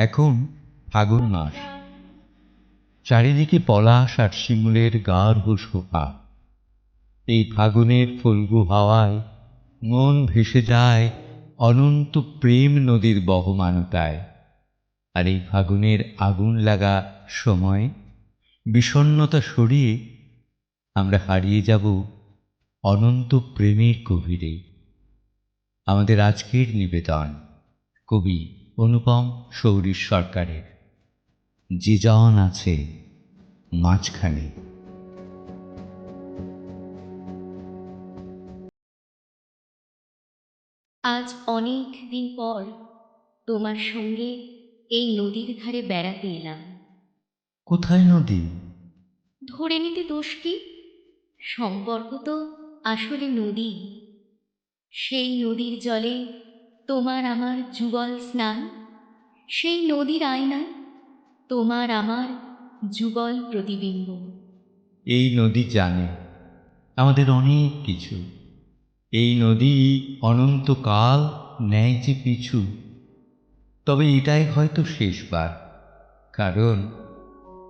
এখন ফাগুন মাস। চারিদিকে পলাশ আর শিমুলের গার্হ শোভা এই ফাগুনের ফল্গু হাওয়ায় মন ভেসে যায় অনন্ত প্রেম নদীর বহমানতায়। আর এই ফাগুনের আগুন লাগা সময় বিষণ্ণতা সরিয়ে আমরা হারিয়ে যাব অনন্ত প্রেমের গভীরে। আমাদের আজকের নিবেদন কবি অনুপম সৌরী সরকারের। যে জন আছে মাঝখানে। আজ অনেক দিন পর তোমার সঙ্গে এই নদীর ধারে বেড়াতে এলাম। কোথায় নদী? ধরে নিতে দোষ কি? সম্পর্ক তো আসলে নদী। সেই নদীর জলে তোমার আমার যুগল স্নান? সেই নদীর আয়নায় তোমার আমার যুগল প্রতিবিম্ব। এই নদী জানে আমাদের অনেক কিছু। এই নদী অনন্তকাল নেয় যে পিছু। তবে এটাই হয়তো শেষবার, কারণ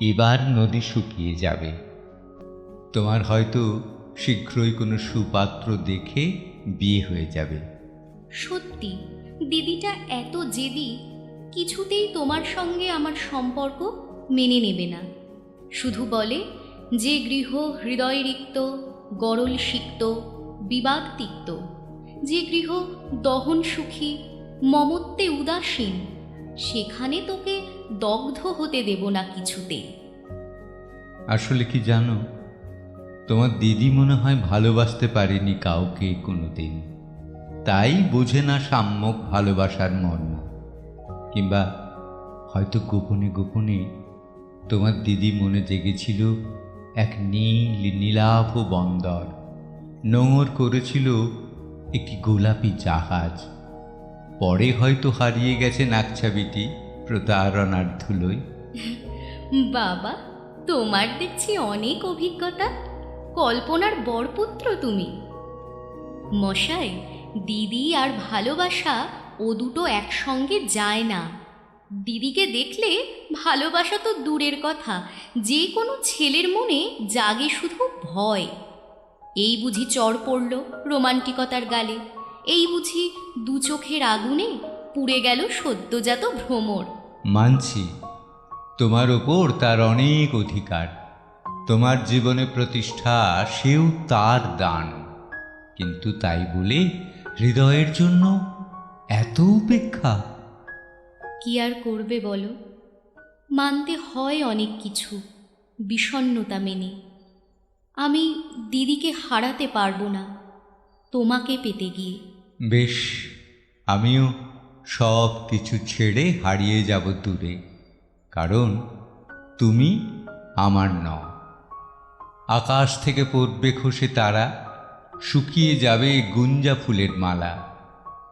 এবার নদী শুকিয়ে যাবে। তোমার হয়তো শীঘ্রই কোনো সুপাত্র দেখে বিয়ে হয়ে যাবে। সত্যি, দিদিটা এত জেদি, কিছুতেই তোমার সঙ্গে আমার সম্পর্ক মেনে নেবে না। শুধু বলে, যে গৃহ হৃদয় রিক্ত গরল সিক্ত বিবাদ তিক্ত যে গৃহ দহন সুখী মমত্বে উদাসীন, সেখানে তোকে দগ্ধ হতে দেব না কিছুতে। আসলে কি জানো, তোমার দিদি মনে হয় ভালোবাসতে পারেনি কাউকে কোনোদিন। তাই বোঝে না সাম্যক ভালোবাসার মর্ম। কিংবা হয়তো গোপনে গোপনে তোমার দিদি মনে জেগেছিল এক নীল নীলাভ বন্দর। নোংর করেছিল একটি গোলাপি জাহাজ। পরে হয়তো হারিয়ে গেছে নাকছাবিটি প্রতারণার ধুলোয়। বাবা, তোমার দেখছি অনেক অভিজ্ঞতা। কল্পনার বরপুত্র তুমি। মশাই দিদি আর ভালোবাসা ও দুটো একসঙ্গে যায় না। দিদিকে দেখলে ভালোবাসা তো দূরের কথা, যে কোনো ছেলের মনে জাগে শুধু ভয়। এই বুঝি চর পড়ল রোমান্টিকতার গালে, এই বুঝি দু চোখের আগুনে পুড়ে গেল সদ্যজাত ভ্রমর। মানছি, তোমার ওপর তার অনেক অধিকার, তোমার জীবনে প্রতিষ্ঠা সেও তার দান। কিন্তু তাই বলে হৃদয়ের জন্য এত উপেক্ষা। কি আর করবে বলো? মানতে হয় অনেক কিছু বিষণ্ণতা মেনে। আমি দিদিকে হারাতে পারব না তোমাকে পেতে গিয়ে। বেশ আমিও সব কিছু ছেড়ে হারিয়ে যাব দূরে কারণ তুমি আমার নও। আকাশ থেকে পড়বে খসে তারা শুকিয়ে যাবে গুঞ্জা ফুলের মালা।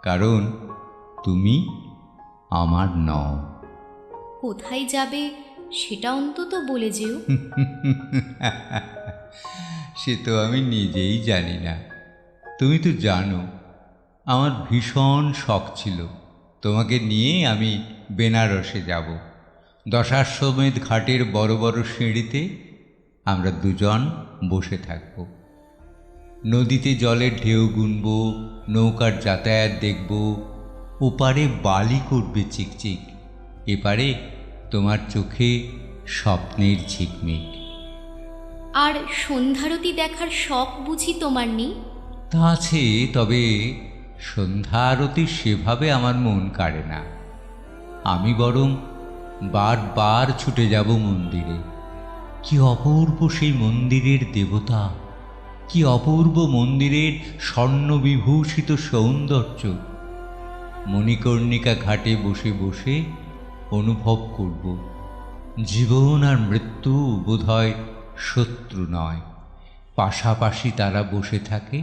কারণ তুমি আমার নও। কোথায় যাবে সেটা অন্তত বলে যেও। সে তো আমি নিজেই জানি না। তুমি তো জানো আমার ভীষণ শখ ছিল। তোমাকে নিয়ে আমি বেনারসে যাব। দশাশ্বমেধ ঘাটের বড় বড় সিঁড়িতে আমরা দুজন বসে থাকব। নদীতে জলের ঢেউ গুনব নৌকার যাতায়াত দেখব ওপারে বালি করবে চিকচিক এপারে তোমার চোখে স্বপ্নের ঝিকমিক। আর সন্ধ্যারতি দেখার শখ বুঝি তোমার নেই? তা আছে তবে সন্ধ্যা আরতি সেভাবে আমার মন কাড়ে না। আমি বরং বারবার ছুটে যাব মন্দিরে। কি অপূর্ব সেই মন্দিরের দেবতা! কি অপূর্ব মন্দিরের স্বর্ণবিভূষিত সৌন্দর্য। মণিকর্ণিকা ঘাটে বসে বসে অনুভব করব। জীবন আর মৃত্যু বোধহয় শত্রু নয়। পাশাপাশি তারা বসে থাকে,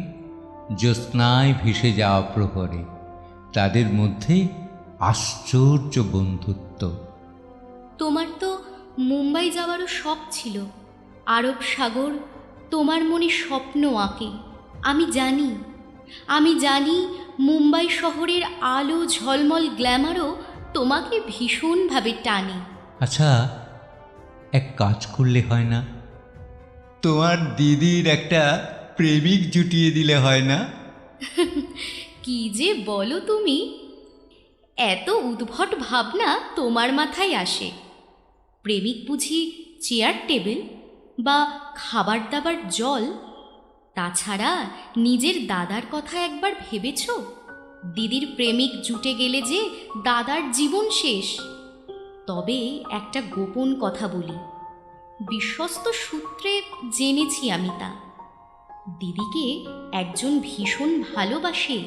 জ্যোৎস্নায় ভেসে যাওয়া প্রহরে। তাদের মধ্যে আশ্চর্য বন্ধুত্ব। তোমার তো মুম্বাই যাওয়ারও শখ ছিল। আরব সাগর তোমার মনে স্বপ্ন আঁকে। আমি জানি আমি জানি মুম্বাই শহরের আলো ঝলমল গ্ল্যামারও তোমাকে ভীষণভাবে টানে। আচ্ছা এক কাজ করলে হয় না? তোমার দিদির একটা প্রেমিক জুটিয়ে দিলে হয় না? কি যে বলো তুমি। এত উদ্ভট ভাবনা তোমার মাথায় আসে। প্রেমিক বুঝি চেয়ার টেবিল? বা খাবার দাবার জল? তাছাড়া নিজের দাদার কথা একবার ভেবেছ? দিদির প্রেমিক জুটে গেলে যে দাদার জীবন শেষ। তবে একটা গোপন কথা বলি। বিশ্বস্ত সূত্রে জেনেছি আমি তা। দিদিকে একজন ভীষণ ভালোবাসে।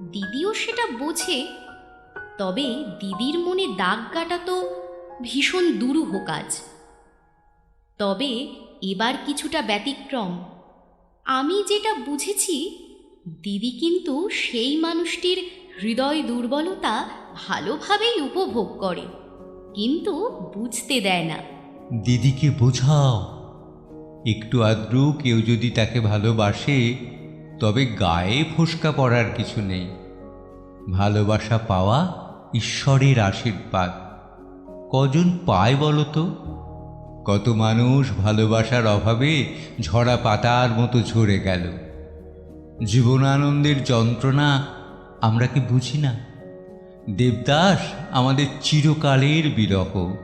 দিদিও সেটা বোঝে। তবে দিদির মনে দাগ কাটা তো ভীষণ দুরূহ কাজ। তবে এবার কিছুটা ব্যতিক্রম। আমি যেটা বুঝেছি, দিদি কিন্তু সেই মানুষটির হৃদয় দুর্বলতা ভালোভাবেই উপভোগ করে, কিন্তু বুঝতে দেয় না। দিদিকে বোঝাও। একটু আদ্রু, কেউ যদি তাকে ভালোবাসে, তবে গায়ে ফোসকা পড়ার কিছু নেই। ভালোবাসা পাওয়া ঈশ্বরের আশীর্বাদ। কজন পায় বলো তো? কত মানুষ ভালোবাসার অভাবে ঝরা পাতার মতো ঝরে গেল। জীবনানন্দের যন্ত্রণা আমরা কি বুঝি না? দেবদাস আমাদের চিরকালের বিরহ।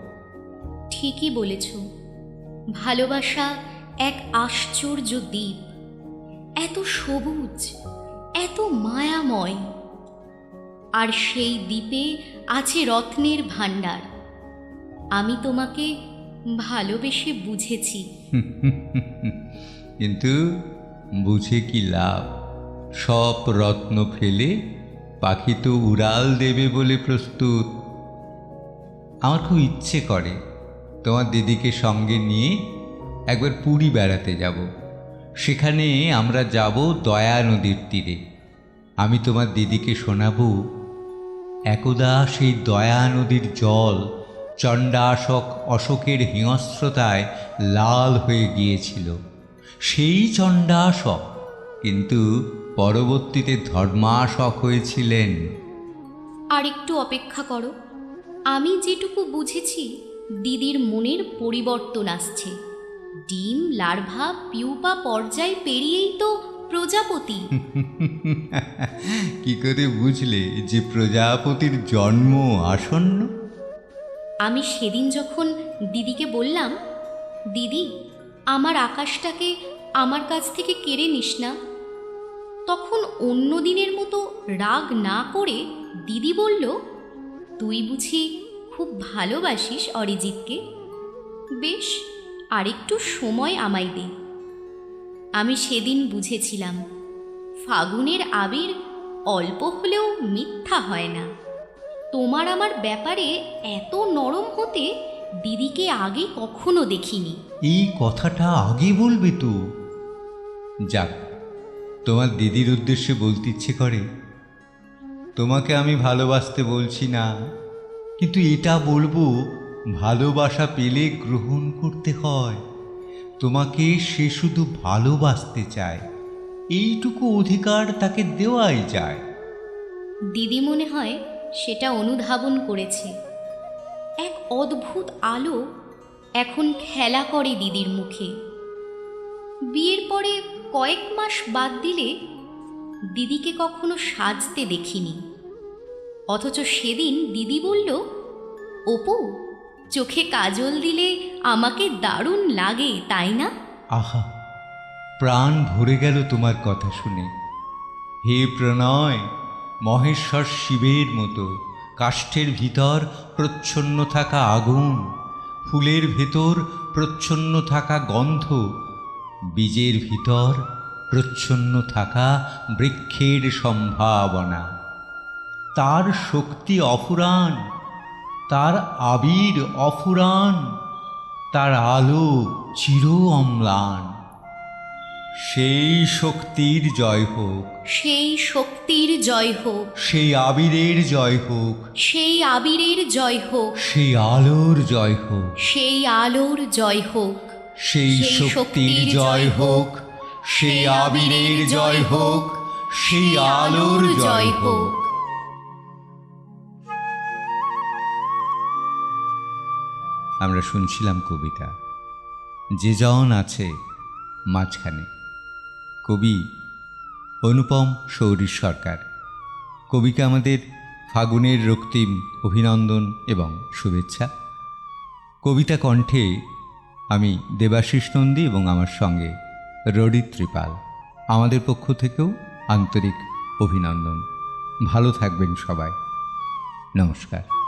ঠিকই বলেছ। ভালোবাসা এক আশ্চর্য দ্বীপ। এত সবুজ, এত মায়াময়। আর সেই দ্বীপে আছে রত্নের ভাণ্ডার। আমি তোমাকে ভালোবেসে বুঝেছি। কিন্তু বুঝে কি লাভ? সব রত্ন ফেলে পাখি তো উড়াল দেবে বলে প্রস্তুত। আমার খুব ইচ্ছে করে তোমার দিদিকে সঙ্গে নিয়ে একবার পুরী বেড়াতে যাব। সেখানে আমরা যাব দয়া নদীর তীরে। আমি তোমার দিদিকে শোনাবো, একদা সেই দয়া নদীর জল চণ্ডাশক অশোকের হিংস্রতায় লাল হয়ে গিয়েছিল। সেই চণ্ডাশক কিন্তু পরবর্তীতে ধর্মাশক হয়েছিলেন। আর একটু অপেক্ষা করো। আমি যেটুকু বুঝেছি দিদির মনের পরিবর্তন আসছে। ডিম লার্ভা পিউপা পর্যায় পেরিয়েই তো প্রজাপতি। কি করে বুঝলে যে প্রজাপতির জন্ম আসন্ন? আমি সেদিন যখন দিদিকে বললাম, দিদি, আমার আকাশটাকে আমার কাছ থেকে কেড়ে নিস না। তখন অন্য দিনের মতো রাগ না করে দিদি বলল, তুই বুঝি খুব ভালোবাসিস অরিজিৎকে? বেশ, আরেকটু সময় আমায় দে। আমি সেদিন বুঝেছিলাম, ফাগুনের আবির অল্প হলেও মিথ্যা হয় না। তোমার আমার ব্যাপারে এত নরম হতে দিদিকে আগে কখনো দেখিনি। এই কথাটা আগে বলবে তো। যাক তোমার দিদির উদ্দেশ্যে বলতে ইচ্ছে করে। তোমাকে আমি ভালোবাসতে বলছি না কিন্তু এটা বলব ভালোবাসা পেলে গ্রহণ করতে হয়। তোমাকে সে শুধু ভালোবাসতে চায় এইটুকু অধিকার তাকে দেওয়াই যায়। দিদি মনে হয় সেটা অনুধাবন করেছে। এক অদ্ভুত আলো এখন খেলা করে দিদির মুখে। বিয়ের পরে কয়েক মাস বাদ দিলে দিদিকে কখনো সাজতে দেখিনি। অথচ সেদিন দিদি বলল, অপু, চোখে কাজল দিলে আমাকে দারুণ লাগে, তাই না? আহা, প্রাণ ভরে গেল তোমার কথা শুনে। হে প্রণয় মহেশ্বর শিবের মতো, কাষ্ঠের ভিতর প্রচ্ছন্ন থাকা আগুন, ফুলের ভেতর প্রচ্ছন্ন থাকা গন্ধ, বীজের ভিতর প্রচ্ছন্ন থাকা বৃক্ষের সম্ভাবনা। তার শক্তি অফুরান, তার আবির অফুরান, তার আলো চির অম্লান। সেই শক্তির জয় হোক। সেই শক্তির জয় হোক। সেই আবিরের জয় হোক। সেই আবিরের জয় হোক। সেই আলোর জয় হোক। সেই আলোর জয় হোক। সেই শক্তির জয় হোক। সেই আবিরের জয় হোক। সেই আলোর জয় হোক। আমরা শুনছিলাম কবিতা। যে জন আছে মাঝখানে। কবি অনুপম সৌরীর সরকার। কবিকে আমাদের ফাগুনের রক্তিম অভিনন্দন এবং শুভেচ্ছা। কবিতা কণ্ঠে আমি দেবাশিস নন্দী এবং আমার সঙ্গে রডিত ত্রিপাল। আমাদের পক্ষ থেকেও আন্তরিক অভিনন্দন। ভালো থাকবেন সবাই। নমস্কার।